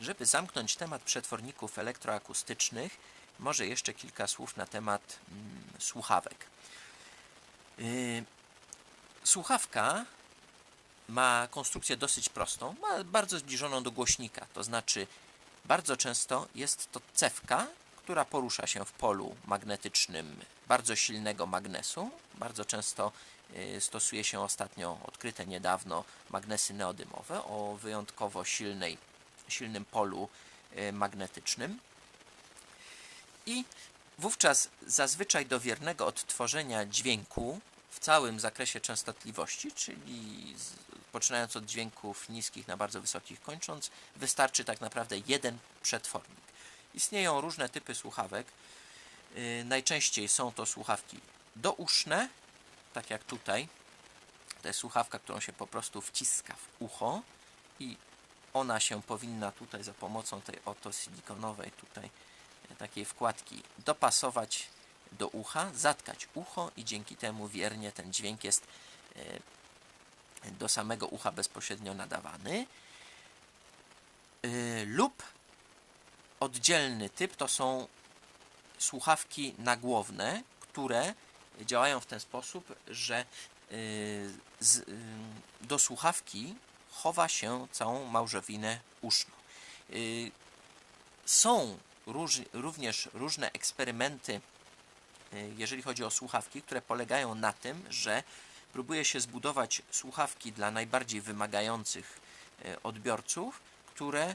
żeby zamknąć temat przetworników elektroakustycznych, może jeszcze kilka słów na temat mm, słuchawek. Yy, słuchawka ma konstrukcję dosyć prostą, ma bardzo zbliżoną do głośnika, to znaczy bardzo często jest to cewka, która porusza się w polu magnetycznym bardzo silnego magnesu. Bardzo często y, stosuje się ostatnio odkryte niedawno magnesy neodymowe o wyjątkowo silnej, silnym polu y, magnetycznym. I wówczas zazwyczaj do wiernego odtworzenia dźwięku w całym zakresie częstotliwości, czyli poczynając od dźwięków niskich na bardzo wysokich kończąc, wystarczy tak naprawdę jeden przetwornik. Istnieją różne typy słuchawek. Yy, najczęściej są to słuchawki douszne, tak jak tutaj. To jest słuchawka, którą się po prostu wciska w ucho i ona się powinna tutaj za pomocą tej oto silikonowej tutaj e, takiej wkładki dopasować do ucha, zatkać ucho i dzięki temu wiernie ten dźwięk jest e, do samego ucha bezpośrednio nadawany. Yy, lub oddzielny typ to są słuchawki nagłowne, które działają w ten sposób, że do słuchawki chowa się całą małżowinę uszną. Y, Są róż, również różne eksperymenty, y, jeżeli chodzi o słuchawki, które polegają na tym, że próbuje się zbudować słuchawki dla najbardziej wymagających y, odbiorców, które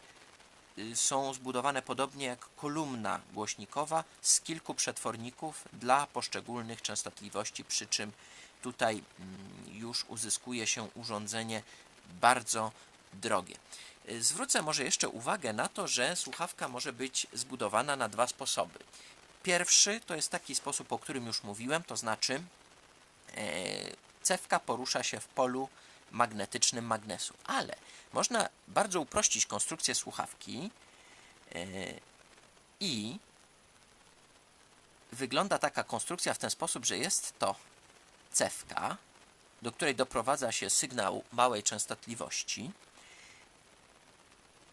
są zbudowane podobnie jak kolumna głośnikowa z kilku przetworników dla poszczególnych częstotliwości, przy czym tutaj mm, już uzyskuje się urządzenie bardzo drogie. Y, Zwrócę może jeszcze uwagę na to, że słuchawka może być zbudowana na dwa sposoby. Pierwszy to jest taki sposób, o którym już mówiłem, to znaczy e, cewka porusza się w polu magnetycznym magnesu, ale można bardzo uprościć konstrukcję słuchawki e, i wygląda taka konstrukcja w ten sposób, że jest to cewka, do której doprowadza się sygnał małej częstotliwości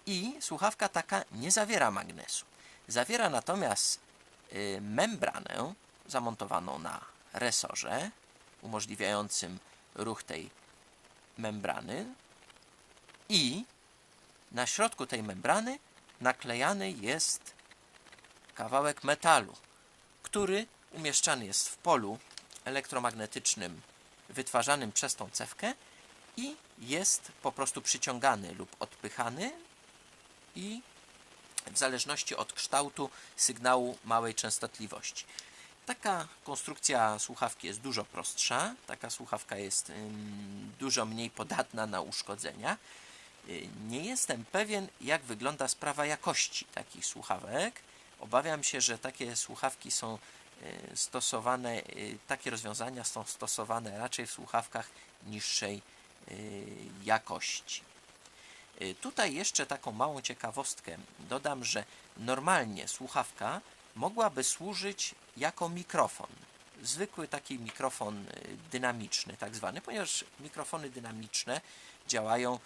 i słuchawka taka nie zawiera magnesu. Zawiera natomiast y, membranę zamontowaną na resorze, umożliwiającym ruch tej membrany i na środku tej membrany naklejany jest kawałek metalu, który umieszczany jest w polu elektromagnetycznym wytwarzanym przez tą cewkę i jest po prostu przyciągany lub odpychany i w zależności od kształtu sygnału małej częstotliwości. Taka konstrukcja słuchawki jest dużo prostsza, taka słuchawka jest dużo mniej podatna na uszkodzenia. Y, Nie jestem pewien, jak wygląda sprawa jakości takich słuchawek. Obawiam się, że takie słuchawki są stosowane, y, takie rozwiązania są stosowane raczej w słuchawkach niższej y, jakości. Tutaj jeszcze taką małą ciekawostkę dodam, że normalnie słuchawka mogłaby służyć jako mikrofon. Zwykły taki mikrofon dynamiczny, tak zwany, ponieważ mikrofony dynamiczne działają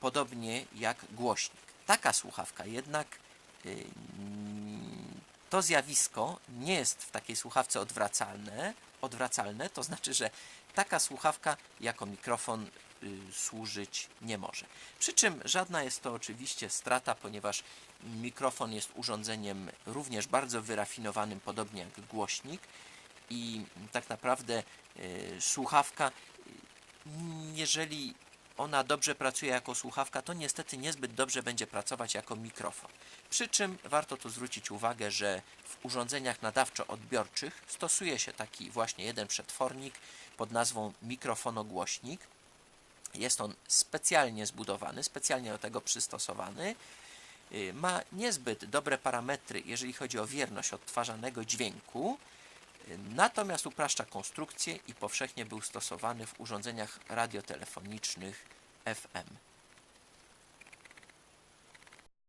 podobnie jak głośnik. Taka słuchawka jednak to zjawisko nie jest w takiej słuchawce odwracalne, odwracalne, to znaczy, że taka słuchawka jako mikrofon y, służyć nie może. Przy czym żadna jest to oczywiście strata, ponieważ mikrofon jest urządzeniem również bardzo wyrafinowanym, podobnie jak głośnik i tak naprawdę y, słuchawka, y, jeżeli ona dobrze pracuje jako słuchawka, to niestety niezbyt dobrze będzie pracować jako mikrofon. Przy czym warto tu zwrócić uwagę, że w urządzeniach nadawczo-odbiorczych stosuje się taki właśnie jeden przetwornik pod nazwą mikrofonogłośnik. Jest on specjalnie zbudowany, specjalnie do tego przystosowany. Y, Ma niezbyt dobre parametry, jeżeli chodzi o wierność odtwarzanego dźwięku, natomiast upraszcza konstrukcję i powszechnie był stosowany w urządzeniach radiotelefonicznych FM.